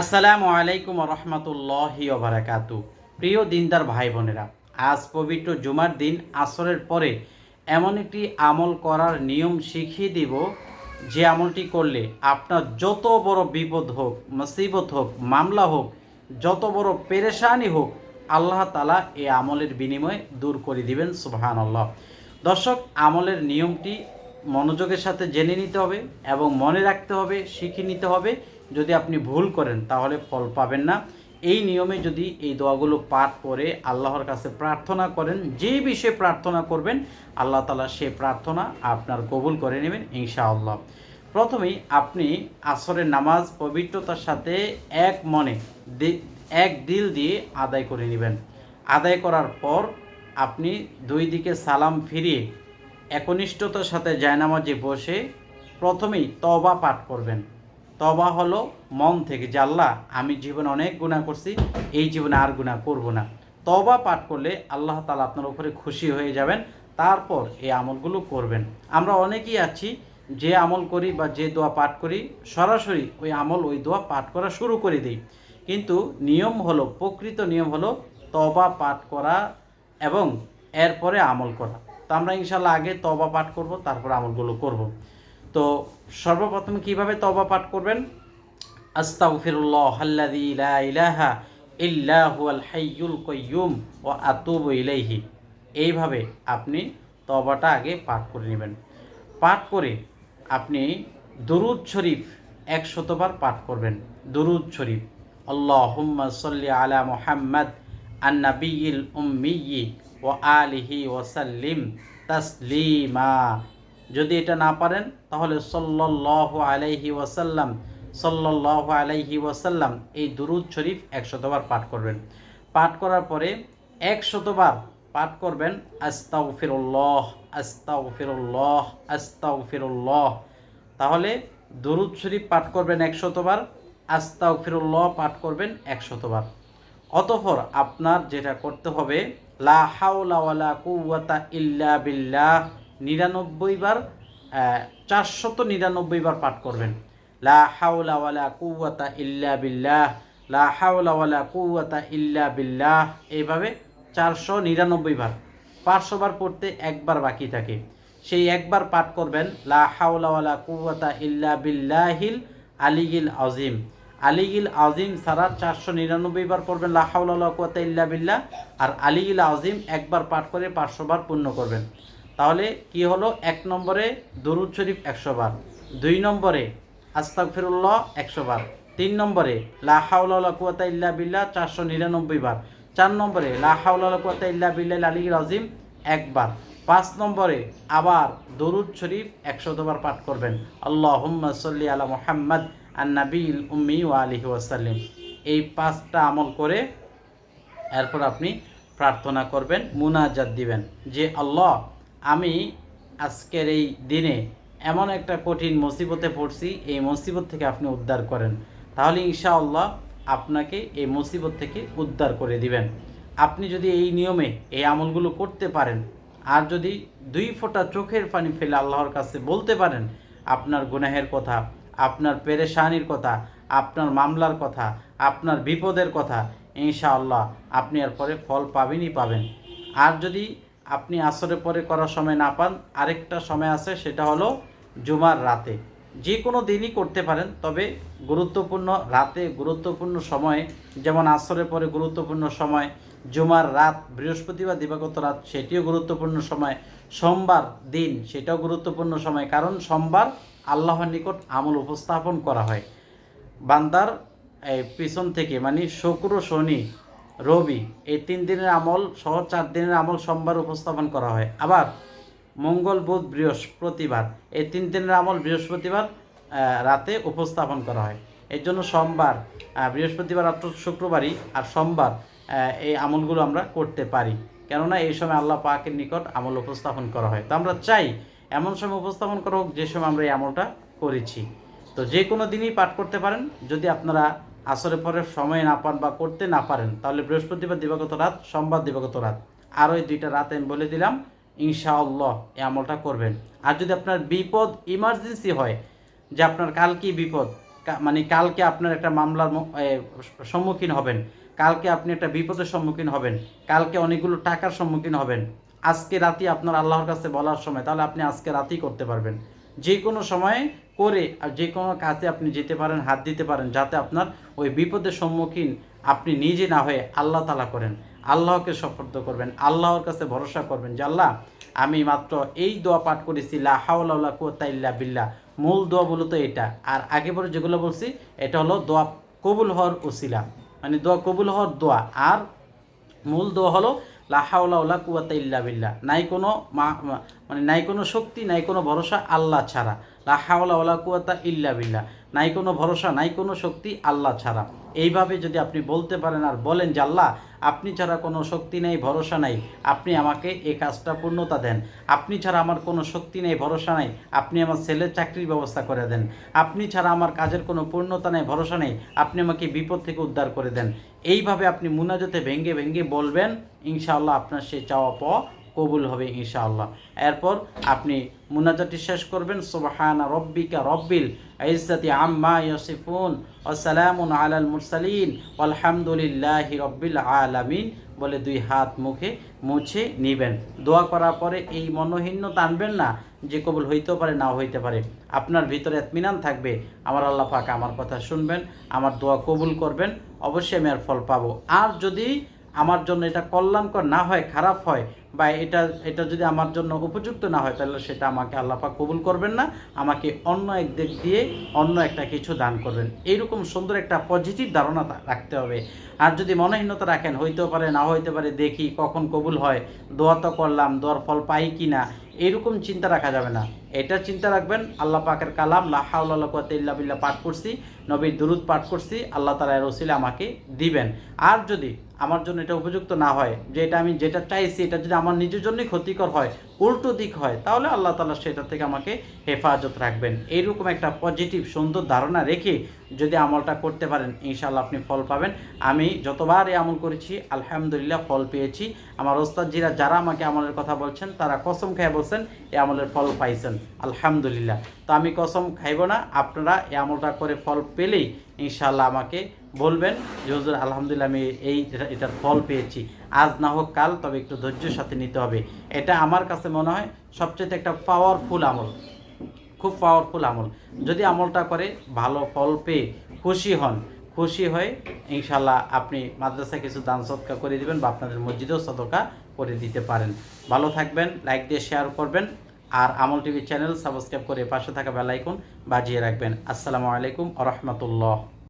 আসসালামু আলাইকুম রহমতুল্লাহি বারাকাতু। প্রিয় দিনদার ভাই বোনেরা আজ পবিত্র জুমার দিন, আসরের পরে এমন একটি আমল করার নিয়ম শিখিয়ে দিব, যে আমলটি করলে আপনার যত বড় বিপদ হোক, মুসিবত হোক, মামলা হোক, যত বড় পেরেশানি হোক, আল্লাহ তালা এই আমলের বিনিময়ে দূর করে দিবেন সুবহান আল্লাহ দর্শক, আমলের নিয়মটি মনোযোগের সাথে জেনে নিতে হবে এবং মনে রাখতে হবে, শিখে নিতে হবে। যদি আপনি ভুল করেন, তাহলে ফল পাবেন না। এই নিয়মে যদি এই দোয়াগুলো পাঠ করে আল্লাহর কাছে প্রার্থনা করেন, যে বিষয়ে প্রার্থনা করবেন, আল্লাহ তালা সে প্রার্থনা আপনার কবুল করে নেবেন, ইনশাআল্লাহ। প্রথমেই আপনি আসরের নামাজ পবিত্রতার সাথে এক মনে এক দিল দিয়ে আদায় করে নেবেন। আদায় করার পর আপনি দুই দিকে সালাম ফিরিয়ে একনিষ্ঠতার সাথে জায়নামাজে বসে প্রথমেই তবা পাঠ করবেন। তবা হলো মন থেকে যে, আল্লাহ, আমি জীবনে অনেক গুণা করছি, এই জীবনে আর গুণা করব না। তবা পাঠ করলে আল্লাহ তালা আপনার উপরে খুশি হয়ে যাবেন, তারপর এই আমলগুলো করবেন। আমরা অনেকেই আছি যে আমল করি বা যে দোয়া পাঠ করি, সরাসরি ওই আমল, ওই দোয়া পাঠ করা শুরু করে দিই। কিন্তু নিয়ম হলো, প্রকৃত নিয়ম হলো তবা পাঠ করা এবং এরপরে আমল করা। তো আমরা ইনশাল্লাহ আগে তবা পাঠ করব, তারপর আমলগুলো করব। তো সর্বপ্রথম কীভাবে তবা পাঠ করবেন? লা ইলাহা এইভাবে আপনি তবাটা আগে পাঠ করে নেবেন। পাঠ করে আপনি দরুদ শরীফ একশতবার পাঠ করবেন। দরুদ শরীফ। আল্লাহুম্মা সাল্লি আলা মুহাম্মাদ আন্নাবিয়িল উম্মিয়্যি ওয়া আলিহি ওয়াসাল্লিম তাসলিমা। যদি এটা না পারেন, তাহলে সল্লাল্লাহু আলাইহি ওয়াসাল্লাম, সল্লাল্লাহু আলাইহি ওয়াসাল্লাম এই দুরুদ শরীফ একশতবার পাঠ করবেন। পাঠ করার পরে একশতবার পাঠ করবেন, আস্তাগফিরুল্লাহ আস্তাগফিরুল্লাহ আস্তাগফিরুল্লাহ। তাহলে দুরুদ শরীফ পাঠ করবেন একশতবার, আস্তাগফিরুল্লাহ পাঠ করবেন একশতবার। অতঃপর আপনার যেটা করতে হবে, লা হাওলা ওয়ালা ইল্লা বিল্লাহ নিরানব্বই বার চারশত নিরানব্বই বার পাঠ করবেন। লা হাওলা ওয়ালা কুওয়াতা ইল্লা বিল্লাহ, লা হাওলা ওয়ালা কুওয়াতা ইল্লা বিল্লাহ, এইভাবে চারশো নিরানব্বই বার। পাঁচশো বার পড়তে একবার বাকি থাকে। সেই একবার পাঠ করবেন, লা হাওলা ওয়ালা কুওয়াতা ইল্লা বিল্লাহিল আলিগিল আজিম আলিগিল আজিম সারা চারশো নিরানব্বই বার পড়বেন, লা হাওলা কুওয়াতা ইল্লা বিল্লাহ, আর আলিগিল আজিম একবার পাঠ করে পাঁচশো বার পূর্ণ করবেন। তাহলে কি হলো? এক নম্বরে দরুদ শরীফ একশো বার, দুই নম্বরে আস্তাগফিরুল্লাহ একশো বার, তিন নম্বরে লা হাওলা কুয়াতা ইল্লা বিল্লাহ চারশো নিরানব্বই বার, চার নম্বরে লা হাওলা কুয়াতা ইল্লা বিল্লাহ আলী রাজিম একবার পাঁচ নম্বরে আবার দরুদ শরীফ একশতবার পাঠ করবেন। আল্লাহ সাল্লি আলা মোহাম্মদ আন্নাবিল উম্মি ওয়া আলিহি ওয়াসাল্লিম এই পাঁচটা আমল করে এরপর আপনি প্রার্থনা করবেন, মুনাজাত দিবেন যে আল্লাহ আমি আজকের এই দিনে এমন একটা কঠিন মুসিবতে পড়ছি, এই মুসিবত থেকে আপনি উদ্ধার করেন। তাহলে ইনশাআল্লাহ আপনাকে এই মুসিবত থেকে উদ্ধার করে দিবেন। আপনি যদি এই নিয়মে এই আমলগুলো করতে পারেন, আর যদি দুই ফোঁটা চোখের পানি ফেলে আল্লাহর কাছে বলতে পারেন, আপনার গুনাহের কথা, আপনার পেরেশানির কথা, আপনার মামলার কথা, আপনার বিপদের কথা, ইনশাআল্লাহ আপনি এর পরে ফল পাবেনই পাবেন। আর যদি আপনি আসরে পরে করার সময় না পান, আরেকটা সময় আছে, সেটা হলো জুমার রাতে। যে কোনো দিনই করতে পারেন, তবে গুরুত্বপূর্ণ রাতে গুরুত্বপূর্ণ সময়ে, যেমন আসরে পরে গুরুত্বপূর্ণ সময়, জুমার রাত, বৃহস্পতিবার দিবাগত রাত, সেটিও গুরুত্বপূর্ণ সময়, সোমবার দিন, সেটাও গুরুত্বপূর্ণ সময়, কারণ সোমবার আল্লাহর নিকট আমল উপস্থাপন করা হয়। বান্দার পিছন থেকে মানে শুক্র, শনি রবি, এই তিন দিনের আমল সহ চার দিনের আমল সোমবার উপস্থাপন করা হয়। আবার মঙ্গল, বুধ, বৃহস্পতিবার, এই তিন দিনের আমল বৃহস্পতিবার রাতে উপস্থাপন করা হয়। এর জন্য সোমবার বৃহস্পতিবার অর্থাৎ শুক্রবারই আর সোমবার এই আমলগুলো আমরা করতে পারি। কেননা এই সময় আল্লাহ পাকের নিকট আমল উপস্থাপন করা হয়। তো আমরা চাই এমন সময় উপস্থাপন করা হোক যে সময় আমরা এই আমলটা করেছি। তো যে কোনো দিনই পাঠ করতে পারেন। যদি আপনারা আসরে পরে সময় না পান বা করতে না পারেন, তাহলে বৃহস্পতিবার দিবাগত রাত, সোমবার দিবাগত রাত। আর ওই দুইটা রাত আমি বলে দিলাম, ইনশাআল্লাহ এই আমলটা করবেন। আর যদি আপনার বিপদ ইমার্জেন্সি হয়, যে আপনার কালকে বিপদ মানে কালকে আপনার একটা মামলার সম্মুখীন হবেন, কালকে আপনি একটা বিপদের সম্মুখীন হবেন, কালকে অনেকগুলো টাকার সম্মুখীন হবেন, আজকে রাতে আপনার আল্লাহর কাছে বলার সময়, তাহলে আপনি আজকে রাতেই করতে পারবেন। যে কোনো সময়ে করে যে কোনো কাজে আপনি যেতে পারেন, হাত দিতে পারেন, যাতে আপনার ওই বিপদের সম্মুখীন আপনি নিজে না হয়ে আল্লাহ তালা করেন। আল্লাহকে সফর্দ করবেন, আল্লাহর কাছে ভরসা করবেন যে, আল্লাহ, আমি মাত্র এই দোয়া পাঠ করেছি, লা হাওলা কুয়াতা ইল্লা বিল্লাহ। মূল দোয়া বলতো এটা। আর আগে পরে যেগুলো বলছি, এটা হলো দোয়া কবুল হওয়ার উসিলা মানে দোয়া কবুল হওয়ার দোয়া। আর মূল দোয়া হলো লাহাউলা কুয়াতা ইল্লা বিল্লা নাই কোনো মানে নাই কোনো শক্তি, নাই কোনো ভরসা আল্লাহ ছাড়া। লাহাউলা কুয়াতা ইল্লা বিল্লাহ। নাই কোনো ভরসা, নাই কোনো শক্তি আল্লাহ ছাড়া। এইভাবে যদি আপনি বলতে পারেন আর বলেন যে, আল্লাহ, আপনি ছাড়া কোনো শক্তি নেই, ভরসা নাই। আপনি আমাকে এই কাজটা পূর্ণতা দেন। আপনি ছাড়া আমার কোনো শক্তি নেই, ভরসা নাই। আপনি আমার ছেলের চাকরির ব্যবস্থা করে দেন। আপনি ছাড়া আমার কাজের কোনো পূর্ণতা নেই, ভরসা নেই। আপনি আমাকে বিপদ থেকে উদ্ধার করে দেন। এইভাবে আপনি মুনাজাতে ভেঙ্গে ভেঙ্গে বলবেন, ইনশাআল্লাহ আপনার সে চাওয়া পাওয়া কবুল হবে ইনশাআল্লাহ। এরপর আপনি মুনাজাতটি শেষ করবেন, সুবহানা রব্বিকা রব্বিল ইজ্জাতি আম্মা ইয়াসিফুন, ওয়া সালামুন আলাল মুরসালিন আলহামদুলিল্লাহি রব্বিল আলামিন বলে দুই হাত মুখে মুছে নেবেন। দোয়া করার পরে এই মনোহীনতা আনবেন না, যে কবুল হইতেও পারে, নাও হইতে পারে। আপনার ভিতরে এতমিনান থাকবে, আমার আল্লাহ পাক আমার কথা শুনবেন, আমার দোয়া কবুল করবেন, অবশ্যই আমি আর ফল পাবো। আর যদি আমার জন্য এটা কল্যাণকর না হয়, খারাপ হয় বা এটা এটা যদি আমার জন্য উপযুক্ত না হয়, তাহলে সেটা আমাকে আল্লাপাক কবুল করবেন না। আমাকে অন্য এক দিক দিয়ে অন্য একটা কিছু দান করবেন। এইরকম সুন্দর একটা পজিটিভ ধারণা রাখতে হবে। আর যদি মনোহীনতা রাখেন, হইতেও পারে, না হইতে পারে, দেখি কখন কবুল হয়, দোয়া তো করলাম, দোয়ার ফল পাই কি না এরকম চিন্তা রাখা যাবে না। এটা চিন্তা রাখবেন, আল্লাহ পাকের কালাম লাহাউল্লাহ ইল্লা বিল্লাহ পাঠ করছি, নবীর দুরুদ পাঠ করছি, আল্লাহ তালা রসিলে আমাকে দিবেন। আর যদি আমার জন্য এটা উপযুক্ত না হয় যে এটা আমি যেটা চাইছি, এটা যদি আমার নিজের জন্যই ক্ষতিকর হয়, উল্টো দিক হয়, তাহলে আল্লাহ তালা সেটা থেকে আমাকে হেফাজত রাখবেন। এইরকম একটা পজিটিভ সুন্দর ধারণা রেখে যদি আমলটা করতে পারেন ইনশাল্লাহ আপনি ফল পাবেন। আমি যতবার এই আমল করেছি, আলহামদুলিল্লাহ ফল পেয়েছি। আমার ওস্তাদজিরা যারা আমাকে আমলের কথা বলছেন, তারা কসম খেয়ে বলছেন, এই আমলের ফল পাইছেন। আলহামদুলিল্লাহ। তো আমি কসম খাইব না, আপনারা এই আমলটা করে ফল পেলেই ইনশাল্লাহ আমাকে বলবেন যে, হুজুর, আলহামদুলিল্লাহ আমি এই এটা- এটার ফল পেয়েছি। আজ না হোক কাল, তবে একটু ধৈর্যের সাথে নিতে হবে। এটা আমার কাছে মনে হয় সবচেয়ে একটা পাওয়ারফুল আমল। খুব পাওয়ারফুল আমল। যদি আমলটা করে, ভালো ফল পেয়ে খুশি হন, খুশি হয়ে ইনশাল্লাহ আপনি মাদ্রাসায় কিছু দান সৎকা করে দিবেন বা আপনাদের মসজিদেও সদকা করে দিতে পারেন। ভালো থাকবেন লাইক দিয়ে শেয়ার করবেন, আর আমল টিভি চ্যানেল সাবস্ক্রাইব করে পাশে থাকা বেল আইকন বাজিয়ে রাখবেন। আসসালামু আলাইকুম আ রহমতুল্লাহ।